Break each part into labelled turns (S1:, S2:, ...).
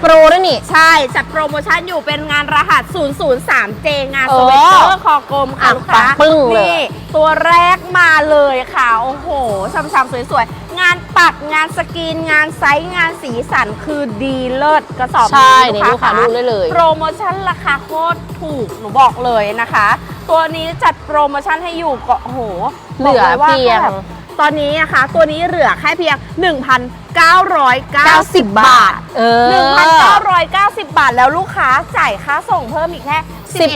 S1: โปรด้วยนี่
S2: ใช่ จัดโปรโมชั่นอยู่เป็นงานรหัส 003J งาน
S1: โอ้
S2: สเวตเตอร์คอกลมค่ะ
S1: อะ
S2: ลูกค้า
S1: ปึ้งเลย
S2: นี่ตัวแรกมาเลยค่ะ โอ้โหช้ำๆสวยๆ งานปักงานสกรีน งานไซส์งานสีสันคือดีเลิศกระสอบ
S1: ใช่
S2: นี้
S1: นี่ลูกค้าดูได้เลย
S2: โปรโมชั่นราคาโคตรถูกหนูบอกเลยนะคะ ตัวนี้จัดโปรโมชั่นให้อยู่ก็โอ้โห
S1: เหลือ
S2: บอกว่า
S1: เพียง
S2: แบบตอนนี้นะคะ ตัวนี้เหลือแค่เพียง 1,990
S1: 90 บาท เออ
S2: 1,990 บาทแล้วลูกค้าจ่ายค่าส่งเพิ่มอีกแค่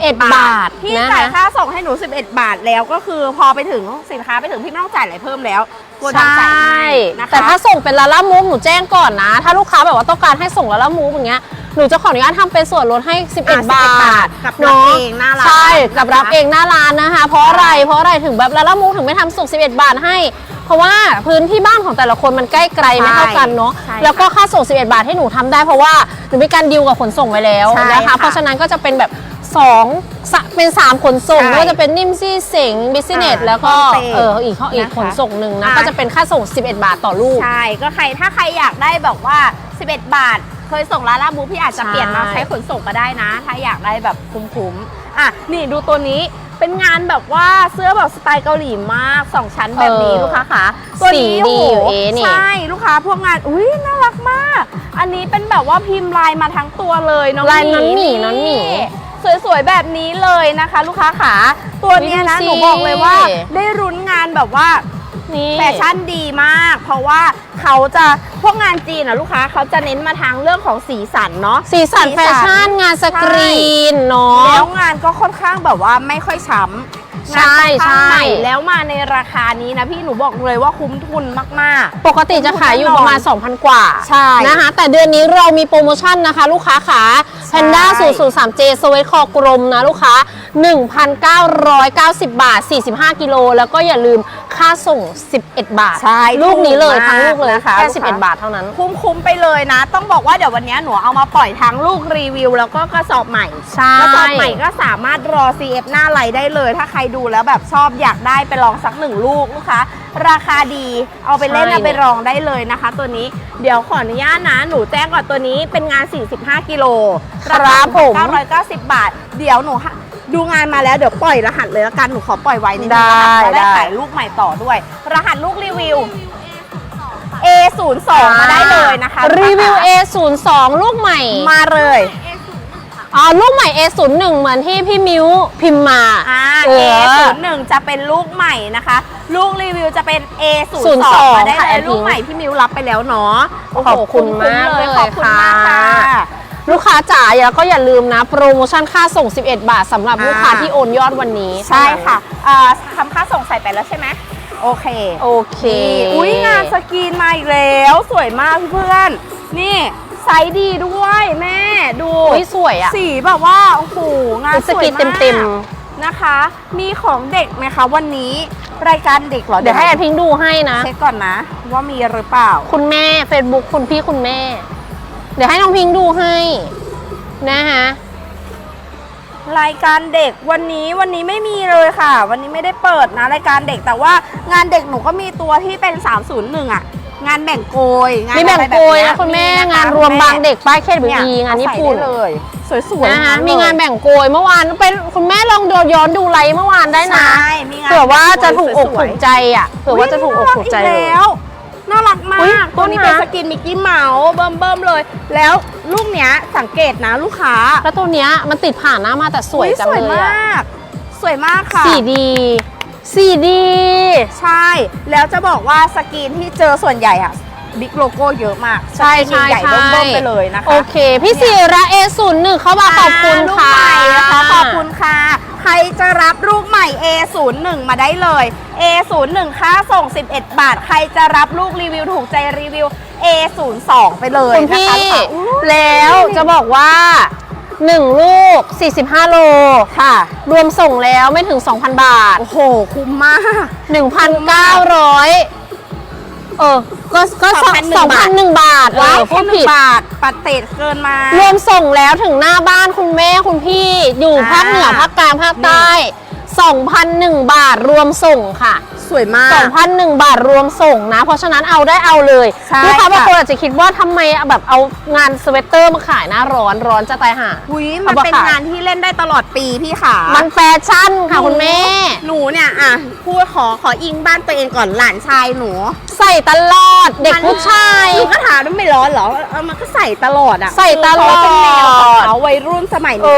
S1: 11บาท
S2: พี่
S1: นะคะ
S2: จ่ายค่าส่งให้หนู 11 บาทแล้วก็คือพอไปถึงสินค้าไปถึงพี่ไม่ต้องจ่ายอะไรเพิ่มแล้วโกดังจ่ายให้นะคะ
S1: แต่ถ้าส่งเป็นลาล่ามูฟหนูแจ้งก่อนนะ ถ้าลูกค้าแบบว่าต้องการให้ส่งลาล่ามูฟอย่างเงี้ยหนูจะขออนุญาตทำเป็นส่วนลดให้
S2: อะ
S1: 11 บาท
S2: กับรับเองหน้าร้าน
S1: ใช่กับรับ
S2: นะคะ
S1: เองหน้าร้านนะคะ เพราะอะไรเพราะอะไรถึงแบบลาล่ามูฟถึงไม่ทำส่ง11 บาทให้ เพราะว่าพื้นที่บ้านของแต่ละคนมันใกล้ไกลไม่เท่ากันเนาะ
S2: ใช่
S1: แล้วก็ค่าส่ง 11 บาทให้หนูทำได้เพราะว่าหนูมีการดีลกับขนส่งไว้แล้ว
S2: ใช่
S1: นะคะ
S2: ค่ะ
S1: เพราะฉะนั้นก็จะเป็นแบบสองสะเป็น3ขนส่ง
S2: ใช่
S1: ไม่ว่าจะเป็นนิ่มซี่เสงบิสเนส
S2: อ่า
S1: แล้วก็
S2: คอนเซ็ปต์
S1: เอออีกข้ออีก
S2: นะคะ
S1: ขนส่งหนึ่งนะ
S2: อ่า
S1: ก็จะเป็นค่าส่ง 11 บาทต่อลูก
S2: ใช่ก็ใครถ้าใครอยากได้แบบว่า 11 บาท เคยส่งลาล่าบูพี่อาจจะ
S1: ใช่
S2: เปลี่ยนมาใช้ขนส่งก็ได้นะ ถ้าอยากได้แบบคุ้มๆอะนี่ดูตัวนี้ เป็นงานแบบว่าเสื้อแบบสไตล์เกาหลีมากสองชั้นแบบนี้
S1: เออ
S2: ลูกค้าค่ะตัวนี้
S1: สีดี
S2: โอ้โห
S1: อยู่เอ๊ะนี่
S2: ใช่ลูกค้าพวกงานอุ้ยน่ารักมาก อันนี้เป็นแบบว่าพิมพ์ลายมาทั้งตัวเลยน้อง
S1: ลายน้องหมีน้องหมี
S2: สวยๆแบบนี้เลยนะคะ ลูกค้าขาตัวเนี้ยนะ
S1: ดูสิ
S2: หนูบอกเลยว่า ได้รุ้นงานแบบว่า
S1: นี่
S2: แฟชั่นดีมาก เพราะว่าเขาจะพวกงานจีนอะลูกค้าเขาจะเน้นมาทางเรื่องของสีสันเนาะ
S1: สีสันแฟชั่นงานสกรีนเนาะ
S2: แล้วงาน ก็ค่อนข้างแบบว่าไม่ค่อยช้ำ
S1: ใช่
S2: งานค่อนข้าง
S1: ใช่
S2: ใหม่แล้วมาในราคานี้นะพี่หนูบอกเลยว่าคุ้มทุนมาก
S1: ปกติจะขายอยู่ประมาณ 2,000 กว่า
S2: ใช่
S1: นะคะ แต่เดือนนี้เรามีโปรโมชั่นนะคะ ลูกค้าขา
S2: ใช่
S1: Panda 003J สวีทคอกลมนะลูกค้า 1,990 บาท 45 กิโล แล้วก็อย่าลืมค่าส่ง 11 บาท
S2: ใช่
S1: ลูกนี้เลย
S2: ถูกมาก
S1: ทั้งลูกเลย
S2: นะคะ
S1: แค่
S2: ลูกค้า
S1: 11 บาทเท่านั้น
S2: ๆคุ้มๆไปเลยนะ ต้องบอกว่าเดี๋ยววันนี้หนูเอามาปล่อยทั้งลูกรีวิว แล้วก็กระสอบใหม่
S1: ใช่
S2: กระสอบใหม่ก็สามารถรอ CF หน้าไลน์ได้เลย ถ้าใครดูแล้วแบบชอบอยากได้ไปลองสักหนึ่งลูกลูกค้าราคาดีเอาไปเล่น
S1: ใช่
S2: เอาไปลองได้เลยนะคะ ตัวนี้เดี๋ยวขออนุญาตนะ หนูแจ้งก่อนตัวนี้เป็นงาน 45 กิโล
S1: ครับผม
S2: 990 บาท เดี๋ยวหนูให้ ดูงานมาแล้วเดี๋ยวปล่อยรหัสเลยละกันหนูขอปล่อยไว้นิดนึงนะคะ
S1: ได้
S2: จะได้
S1: ได้
S2: ขายลูกใหม่ต่อด้วย รหัสลูกรีวิว A02 มาได้เลยนะคะ
S1: รีวิว A02 ลูกใหม่
S2: มาเลย
S1: อ๋อลูกใหม่ A01 เหมือนที่พี่มิ้วพิมพ์มา
S2: อ่า
S1: เออ
S2: A01 จะเป็นลูกใหม่นะคะ ลูกรีวิวจะเป็น A02
S1: 02
S2: มาได้
S1: ค่ะ
S2: เลย
S1: แอดพิงค์
S2: ลูกใหม่พี่มิวรับไปแล้วเนาะโโห
S1: ขอบคุณมาก
S2: เลย
S1: เลย
S2: ขอบคุณมาก
S1: ค่ะ
S2: ค่ะ
S1: ลูกค้าจ๋าแล้วก็อย่าลืมนะ โปรโมชั่นค่าส่ง 11 บาทสำหรับ
S2: อ่า
S1: ลูกค้าที่โอนยอดวันนี้
S2: ใช่ค่ะอ่าทำค่าส่งใส่ไปแล้วใช่ไหมโอเค
S1: โอเค
S2: นี่อุ้ยงานสกรีนมาอีกแล้วสวยมากเพื่อนๆนี่ไซส์ดีด้วยแม่ดู
S1: อุ้ยสวยอะ
S2: สีแบบว่าโอ้โหงาน
S1: เป็น
S2: ส
S1: ส
S2: วย
S1: กรีน
S2: มาก
S1: เต็ม
S2: นะคะ มีของเด็กไหมคะวันนี้ รายการเด็กเหรอ
S1: ๆเดี๋ยวให้แอดพิงค์ดูให้นะ
S2: เช็คก่อนนะ ว่ามีหรือเปล่า
S1: คุณแม่ Facebook คุณพี่คุณแม่ เดี๋ยวให้น้องพิงค์ดูให้นะคะ
S2: รายการเด็กวันนี้วันนี้ไม่มีเลยค่ะ วันนี้ไม่ได้เปิดนะรายการเด็กแต่ว่างานเด็กหนูก็มีตัวที่เป็น 301 อะ งานแบ่งโกยงาน
S1: มีแบ่ง
S2: อะไร
S1: โกย
S2: เย
S1: นะคุณแม่ะะงานรวมบางเด็กป้ายเคสบี
S2: เนี่ย
S1: งานญี่ปุ่น
S2: เอาใส่ได้เลยสวยๆ
S1: นะคะ
S2: ทั้
S1: มีงาน
S2: เลย
S1: แบ่งโกยเมื่อวานเป็นคุณแม่ลองดูย้อนดูไลฟ์เมื่อวานได้นะ
S2: ใช่มีงาน
S1: เผื่อว่าจะถูกอก
S2: สวยๆ
S1: ถูกใจอะเผื่อว่าจะถูกอกถูกใจ
S2: อุ๊
S1: เลย
S2: แล้ว น่ารักมา
S1: อุ๊ย
S2: ก ตัวนี้
S1: ต้น
S2: เป็น
S1: นะ
S2: สกินมิกกี้เมาส์เบิ่มเบิ่มๆเลย แล้วลูกเนี้ยสังเกตนะลูกค้า
S1: แล้วตัวเนี้ยมันติดผ่านหน้ามาแต่สวย
S2: อุ๊
S1: จัง
S2: สวย
S1: เลย
S2: มา
S1: อะ
S2: กสวยมากค่ะ
S1: สีดี สีดี
S2: ใช่ แล้วจะบอกว่าสกรีนที่เจอส่วนใหญ่อะบิ๊กโลโก้เยอะมาก
S1: ใช่
S2: สกรีน
S1: ใช่
S2: ใหญ่
S1: ใช่
S2: เบิ่มๆไปเลยนะคะ
S1: โอเค พี่ศิระเอศูนย์หนึ่งเข้ามาขอบคุณ
S2: ลูก
S1: ค่ะ
S2: ใหม่นะคะขอบคุณค่ะ ใครจะรับลูกใหม่ A01 มาได้เลย A01 ค่าส่ง 11 บาท ใครจะรับลูกรีวิวถูกใจรีวิว A02 ไปเลย
S1: คุณ
S2: นะ
S1: พี่
S2: คะลูกค้าอุ๊ย
S1: แล้วจะบอกว่า 1 ลูก 45 โล
S2: ค่ะ
S1: รวมส่งแล้วไม่ถึง 2,000 บาท
S2: โอ้โห คุ้มมาก
S1: 1,900เออ ก็ก็
S2: 2,001
S1: 2,001บาท
S2: ว้าว
S1: เออพูดผิด
S2: บาทปัดเตดเกินมาร
S1: วมส่งแล้วถึงหน้าบ้านคุณแม่คุณพี่ อยู่
S2: อ่า
S1: ภาคเหนือภาคกลางภาคใต้2,001 บาทรวมส่งค่ะ
S2: สสวยมาก
S1: 2,001 บาทรวมส่งนะ เพราะฉะนั้นเอาได้เอาเลย
S2: ใช่
S1: ลูกค้าบาง
S2: ค่ะ
S1: คนอาจจะคิดว่าทำไมแบบเอางานสเวตเตอร์มาขายหน้าร้อนร้อนจะตายห่า
S2: หุยมัน
S1: เอามา
S2: เป็น
S1: ขาย
S2: งานที่เล่นได้ตลอดปีพี่ขา
S1: มันแฟชั่นค่ะคุณแม่
S2: หนูเนี่ยอะพูดขอขออิงบ้านตัวเองก่อนหลานชายหนู
S1: ใส่ตลอดเด็กผู้ชาย
S2: หนูก็ถามว่าไม่ร้อนเหรอเออมันก็ใส่ตลอดอะ
S1: ใส่ตลอด
S2: คือเขาเป็นแนวของเขาวัยรุ่นสมัย
S1: โอ้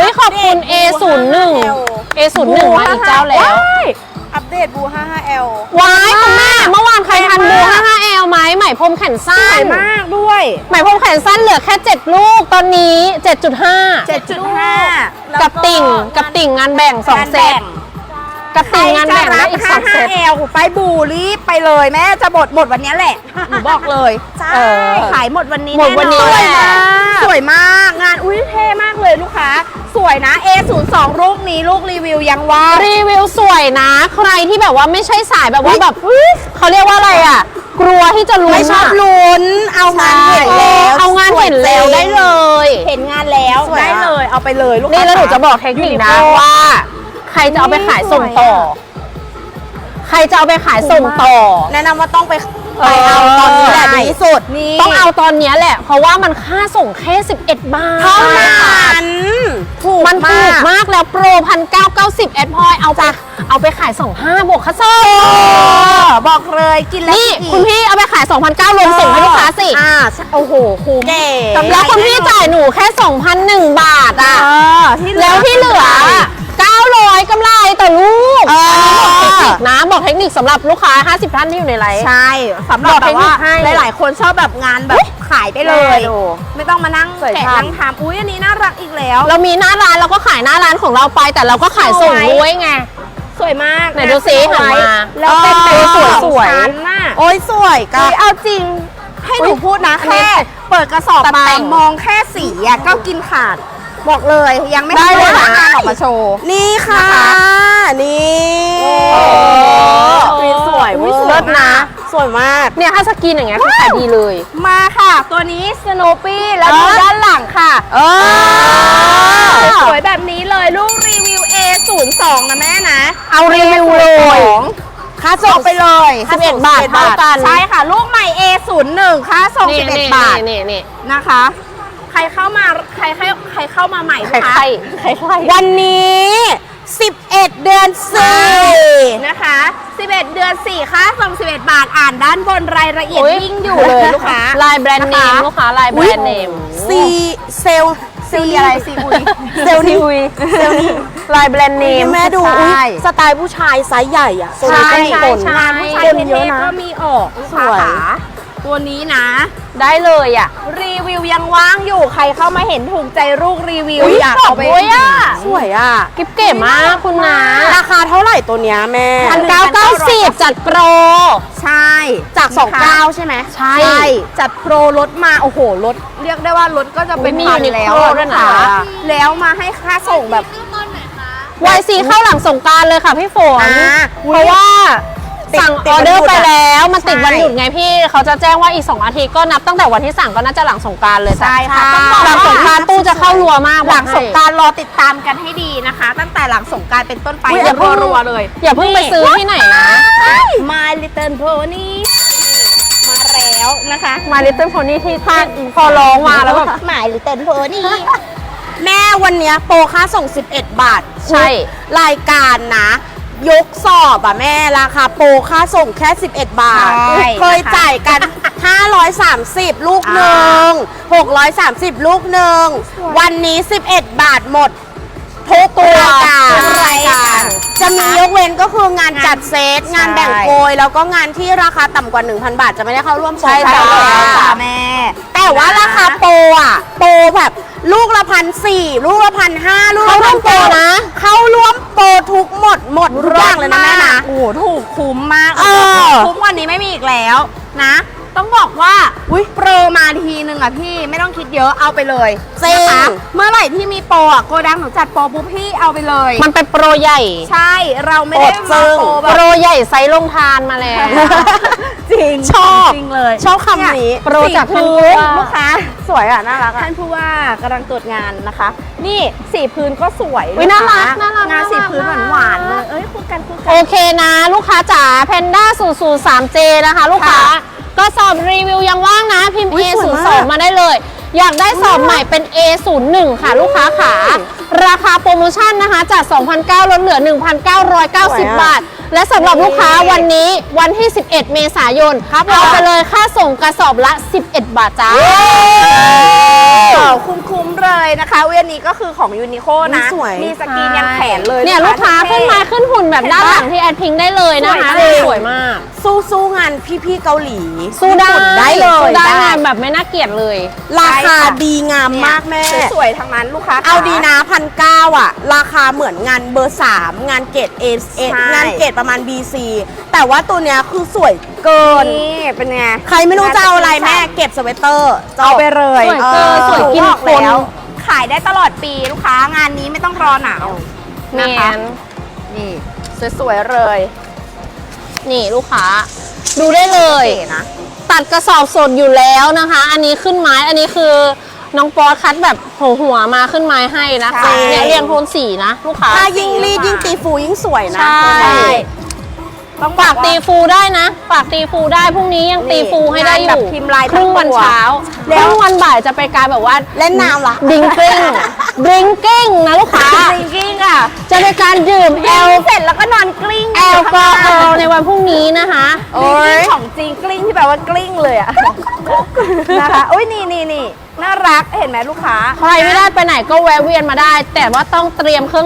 S2: นี้เขานิยม
S1: ยขอบคุณ A01 A01 มาอีกเจ้าแล้ว
S2: ว้าย
S3: อัป เดตบู 55L
S1: ว้ายคุณแม่เมื่อวานใครทันบู 55L ไหมไหมพรมแขน
S2: ส
S1: สั้
S2: วย
S1: น
S2: มากด้วย
S1: ไหมพรมแขนสั้นเหลือแค่ 7 ลูกตอนนี้ 7.5
S2: 7.5
S1: กับติ่งกับติ่งงานแบ่ง 2 เซต กับติ่งงานแบ่งและอีก2เซต
S2: 55 L ไปบูรีบไปเลยแม่จะหมดหมดวันนี้แหละ หนูบอกเลย
S3: ใช่
S1: เออ
S2: ขายหมดวันนี้
S1: หมดวันนี้
S2: แอ
S1: แหละ
S2: สวยมาก งานอุ้ยเท่มากเลยลูกค้า สวยนะ A02 ลูกนี้ลูกรีวิวยังว่าง
S1: รีวิวสวยนะ ใครที่แบบว่าไม่ใช่สายแบบว่าแบบเขาเรียกว่าอะไรอะ กลัวที่จะลุ้น
S2: ไม่ชอบ
S1: อะ
S2: ลุ้น เอางานเห็นแล้ว
S1: เอางานเห็นแล้วได้เลย
S2: เห็นงานแล้ว
S3: สวยอะ
S2: ได้เลยเอาไปเลยลูกค้า
S1: นี่แล้วหนูจะบอกเทคนิคนะ
S2: ยูนิโค
S1: ว่าใค รจะเอาไปขายส่งต่อ ใครจะเอาไปขายส่งต่อ
S2: แนะนำว่าต้องไป
S1: เอ
S2: ไป
S1: อ
S2: เอาตอนนี้แหละดีที่สุดนี่
S1: ต้องเอาตอนเนี้ยแหละ เพราะว่ามันค่าส่งแค่ 11 บาท
S2: เท่านั้นถูก
S1: มันถูกมากแล้วโปรพันเก้าเก้าสิบแอดพอยเอาไปเอาไปขาย25บวกค่าส่ง
S2: เออบอกเลยกินแล้ว
S1: นี่
S2: กินอีก
S1: คุณพี่เอาไปขาย2,900รวมส่งให้ลูกค้าสิ
S2: อ่าโอ้โหคุ้ม
S3: เก๋
S1: แล้วคุณพี่จ่ายหนูแค่2,001บาทอะ
S2: เออที่เหลือ
S1: แล้วที่เหลือ 900กำไรต่อลูก
S2: เออ
S1: อั นนี้บอกเทคนิคนะ บอกเทคนิคสำหรับลูกค้า 50 ท่านที่อยู่ในไลฟ์
S2: ใช่สำหรับ
S1: บอก
S2: แบ
S1: เท
S2: บ
S1: คนิ
S2: ว่า
S1: คให้
S2: หลาย ๆ คนชอบแบบงานแบบขายได้เลย
S3: แม่ดู
S2: ไม่ต้องมานั่ง
S3: สวย
S2: แกะ
S3: จัง
S2: นั่งทำอุ้ยอันนี้น่ารักอีกแล้ว
S1: เรามีหน้าร้านเราก็ขายหน้าร้านของเราไป แต่เราก็ขายส่ง
S2: สวย
S1: ด้วยไง
S2: สวยมาก
S1: ไหนดูสิ
S2: สวย
S1: หันมา
S2: แล้วเป็น
S1: เอ
S2: แบบ
S1: อสวย
S2: ส
S1: สวย
S2: ชั้นน่ะ
S3: โอ้ยสวยกั
S2: อุ๊
S3: บ
S2: ยเอาจริง ให้หนูพูดนะ
S1: อันนี้
S2: แค่ เปิดกระสอบ
S1: ตัด
S2: มา
S1: แต่ง
S2: มองแค่สีอะก็กินขาด บอกเลยยังไม่
S1: ได้เลย
S2: ทำ
S1: นะ
S2: งานออกมาโชว์
S3: นี่ค่ะ
S2: นะคะ
S3: นี่
S1: โอ้
S3: อุ๊ยสวย
S2: อุ๊
S3: เวยอ
S2: สวย
S3: เลิศนะ
S2: มาก
S3: สวยมาก
S1: เนี่ยถ้าสกินอย่างเงี้ยคือขายดีเลย
S2: มาค่ะ ตัวนี้สโนปี้แล้วดู
S3: เออ
S2: ด้านหลังค่ะ
S3: เออ
S2: สวยๆแบบนี้เลยลูกรีวิว A02 นะแม่นะ
S1: เอารีวิวเลย
S3: ค่าส่งไปเลย
S1: 11บาทเท่ากัน
S2: ใช่ค่ะ ลูกใหม่ A01 ค่าส่ง
S1: นี่นี่
S2: 11บาท
S1: นี่นี่
S2: นะคะใค รเข้ามาใครใครใครเข้ามาใหม่
S1: ใคร
S2: คะ
S1: ใครใครใคร
S3: วันนี้ 11 เดือน
S2: นะคะ 11 เดือน4ค่าส่ง11 บาทอ่านด้านบนรายละเอียด
S1: อุ๊ย
S2: ยิ่งอยู่เลยลูกค้า
S1: ลายแบรนด์เนม
S2: นะคะ
S1: ลูกค้าลายแบรนด์เนม
S3: 4ซีเซลล
S2: ซีอะไรซีอุย
S3: เซลล์นี่
S1: อุยลายแบรนด์เนม
S3: แม่ดู
S1: ใช่
S3: อุ๊ยสไตล์ผู้ชายไซส์ใหญ่อะ
S1: ใช่
S3: ตัวนี้
S1: ใช่
S3: เป็น
S1: ใช่
S3: คน
S2: งานผู้ชาย
S3: คน
S2: เท่
S3: เยอะ
S2: ๆ
S3: นะ
S2: ก็มีออกลูกค้า
S3: สวย
S2: ขา ตัวนี้นะ
S1: ได้เลยอะ
S2: รีวิวยังว่างอยู่ใครเข้ามาเห็นถูกใจลูกรีวิว
S1: อุ๊ย
S2: อยากเอาไป
S1: สวยอะ
S3: สวยอะ
S1: กิ๊บเก๋มากคุณนะ
S3: ราคาเท่าไหร่ตัวเนี้ยแม่
S1: พันเก้าเก้าสิบจัดโปร
S2: ใช่
S3: จาก
S2: นะคะ
S3: 29ใช่ไหม
S1: ใช่
S2: ใช่ จัดโปรลดมา โอ้โหลดเรียกได้ว่ารถก็จะเป็น
S1: อุ๊ยมี
S2: พัน
S1: Uniqlo
S2: แล้วอะ
S1: ด้วยนะ
S2: ลูกค้าแล้วมาให้ค่าส่งแบบ
S1: วายซีเข้าหลังสงกรารเลยค่ะพี่ฝน
S2: อ่า
S1: เพราะว่า
S3: ติด
S1: สั่ง
S3: ติด
S1: ออเดอร์
S3: วันหยุ
S1: ไป
S3: ดอะ
S1: แล้ว มันติด
S2: ใช่
S1: วันหยุดไงพี่เขาจะแจ้งว่าอีก 2 อาทิตย์ก็นับตั้งแต่วันที่สั่งก็น่าจะหลังสงกรารเลยจ้ะ
S2: ใช่ค่ะ
S1: หลังสงกรารตู้จะเข้ารัวมาก
S2: หลัง
S1: บอก
S2: ส
S1: ให้
S2: งกรารรอติดตามกันให้ดีนะคะ ตั้งแต่หลังสงกรารเป็นต้นไป
S1: อุ๊ยอย่าเพิ่ง
S2: รัวๆเลย
S1: อย่าเพิ่งไปซื้อที่ไหนนะ
S2: My Little Pony มาแล้วนะคะ
S1: มาลิตเติ้ลโพนี่ที่ท่านพอร้องมาแล้วแบบ
S2: My Little Pony
S3: แม่วันเนี้ยโปรค่าส่ง 11 บาท
S1: ใช่
S3: รายการนะ ยกสอบอะแม่ราคาโปรค่าส่งแค่ 11 บาท
S2: ใช่
S3: เคยจ่ายกัน 530 ลูกหนึ่ง630 ลูกหนึ่งวันนี้ 11 บาทหมดทุกรายการ
S2: ทุกรายการ
S3: จะมียกเว้นก็คืองานจัดเซต
S2: ใช่
S3: งานแบ่งโกยแล้วก็งานที่ราคาต่ำกว่า 1,000 บาทจะไม่ได้เข้าร่วมโปร
S1: ใช่
S3: จ้า
S1: แล้ว
S2: จ้าแม่
S3: แต่ว่าราคาโปรอะ โปรแบบลูกละพันสี่ลูกละพันห้าลูกละ
S1: เข้าร่วมโปรนะ
S3: เข้าร่วมโปรทุกหมดหมดทุกอย่างเลยนะแม่นะ
S2: โอ้โหถูกคุ้มมาก
S3: เออ
S2: คุ้มกว่านี้ไม่มีอีกแล้วนะ ต้องบอกว่าอุ้ยโปรมาทีนึงอะพี่ไม่ต้องคิดเยอะเอาไปเลย
S3: จริง
S2: นะคะเมื่อไหร่ที่มีโปรอะโกดังหนูจัดโปรปุ๊บพี่เอาไปเลย
S1: มันเป็นโปรใหญ่
S2: ใช่เราไม่ได้
S3: โปรจึ้
S2: มางโปรแบ
S1: โปร
S2: บ
S1: ใหญ่ไซส์ลงทานมาแล้ว
S2: จริง
S1: ชอบ
S2: จริงเลย
S3: ชอบคำนี้
S1: โปรจาก
S2: สี
S1: ท่าน
S2: พื้
S1: ผู้
S2: น
S1: ว่า
S2: ลูกค้า
S3: สวยอะน่ารักอะ
S2: ท่านผู้ว่ากำลังตรวจงานนะคะ นี่สีพื้นก็สวย
S1: อุ๊ยน่ารัก
S2: ลูค้
S1: น่ารัก
S2: งานสีพื้น
S1: น่ารัก
S2: หวานๆเลยเอ้ยคู่กันคู่กั
S1: โอเคนะ ลูกค้าจ๋าแพนด้า0 0 3 J นะคะ ลูกค้า
S2: ค่ะ
S1: ก็สอบรีวิวยังว่างนะ พิมพ์
S3: อุ๊
S1: A
S3: ยสวย
S1: 0
S3: มาก
S1: 2มาได้เลย อยากได้สอบใหม่เป็น A 0 1 ค่ะ ลูกค้าขาราคาโปรโมชั่นนะคะจาก 2,900ลดเหลือ1,990บาท และสำหรับลูกค้าวันนี้วันที่ 11 เมษายนเอาไปเลยค่าส่งกระสอบละ 11 บาทจ้า
S2: คุ้มๆเลยนะคะเวียนนี้ก็คือของยูนิโคนะ
S3: สวย
S2: มีสกรีนยันแขนเลย
S1: เนี่ยลูกค้า
S2: เท่
S1: ขึ้นมาขึ้นหุ่นแบบด้านหลังที่แอดพิงได้เลยนะคะ
S3: สวยจริง
S1: สวยมาก
S3: สู้ สู้งานพี่ๆเกาหลี
S1: สู้ได้
S3: ญี่ปุ่นได้เลย
S1: สู้ได้งานแบบไม่น่าเกลียดเลย
S3: ราคา
S2: ใช่ค่ะ
S3: ดีงามมากแม่
S2: สวยๆทั้งนั้นลูกค้า
S3: เอาดีนะพันเก้าอะ ราคาเหมือนงานเบอร์3งานเกรด A
S2: ใช่
S3: งานเกรดประมาณ BC แต่ว่าตัวเนี้ยคือสวยเกิน
S2: นี่เป็นไง
S3: ใครไม่รู้จะเอาอะไรแม่เก็บสเวตเตอร์จบ
S2: เอาไปเลย
S1: สวยเกินสวยกิน
S2: บอก
S1: คน
S2: แล้วขายได้ตลอดปีลูกค้างานนี้ไม่ต้องรอหนาว
S1: แม
S2: นะคะ
S1: น
S2: นี่สวยๆเลย
S1: นี่ลูกค้า ดูได้เลย
S2: เก๋นะ
S1: ตัดกระสอบสดอยู่แล้วนะคะ อันนี้ขึ้นไม้ อันนี้คือน้องปอสคัดแบบหัวหัวๆมาขึ้นไม้ให้นะคะ
S3: ใช่
S1: เนี่ยเรียงโทนสีนะ ลูกค้า
S3: ถ้ายิ่งรีดยิ่งตีฟูยิ่งสวยนะ
S1: ใช่
S3: ตัวนี้
S2: ต้อง
S1: ฝากตีฟูได้นะฝากตีฟูได้พรุ่งนี้ยังตีฟูให้ได้อ
S2: แบ
S1: ยู่
S2: บพิมพ์ลาย
S1: ครึ่งวัน
S2: ทั้งตัว
S1: เช้า
S2: แล้
S1: แล้ว ววันบ่ายจะไปกลายแบบว่า
S3: เล่นน้ำละ
S1: ดิงกิ้งดิงกิ้งนะลูกค้า
S2: จริงๆอะ
S1: จะเป็นการดื่มแอ
S2: แอ
S1: ล
S2: ลเสร็จแล้วก็นอนกลิ้ง
S1: แอลกอฮอล์ในวันพรุ่งนี้นะคะ
S2: โอ้ยของจริงกลิ้งที่แปลว่ากลิ้งเลยอะ นะคะโอ้ยนี่นี่นี่น่ารักเห็นไหมลูกค้า
S1: ใครไม่ได้ไปไหนก็แวะเวียนมาได้ แต่ว่าต้องเตรียมเครื่อง